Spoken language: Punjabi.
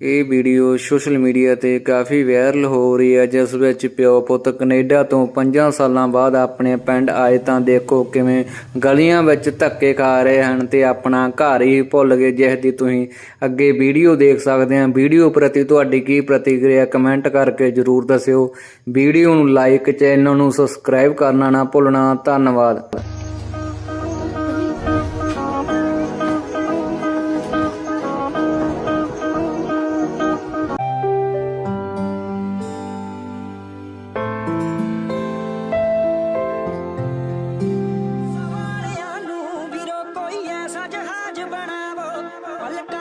ਇਹ ਵੀਡੀਓ ਸੋਸ਼ਲ ਮੀਡੀਆ ਤੇ ਕਾਫੀ ਵਾਇਰਲ ਹੋ ਰਹੀ ਹੈ, ਜਿਸ ਵਿੱਚ ਪਿਓ ਪੁੱਤ ਕੈਨੇਡਾ ਤੋਂ 5 ਸਾਲਾਂ ਬਾਅਦ ਆਪਣੇ ਪਿੰਡ ਆਏ ਤਾਂ ਦੇਖੋ ਕਿਵੇਂ ਗਲੀਆਂ ਵਿੱਚ ਧੱਕੇ ਖਾ ਰਹੇ ਹਨ ਤੇ ਆਪਣਾ ਘਰ ਹੀ ਭੁੱਲ ਗਏ। ਜਿਸ ਦੀ ਤੁਸੀਂ ਅੱਗੇ ਵੀਡੀਓ ਦੇਖ ਸਕਦੇ ਹਾਂ। ਵੀਡੀਓ ਪ੍ਰਤੀ ਤੁਹਾਡੀ ਕੀ ਪ੍ਰਤੀਕਿਰਿਆ ਕਮੈਂਟ ਕਰਕੇ ਜਰੂਰ ਦੱਸਿਓ। ਵੀਡੀਓ ਨੂੰ ਲਾਈਕ, ਚੈਨਲ ਨੂੰ ਸਬਸਕ੍ਰਾਈਬ ਕਰਨਾ ਨਾ ਭੁੱਲਣਾ। ਧੰਨਵਾਦ। Let go.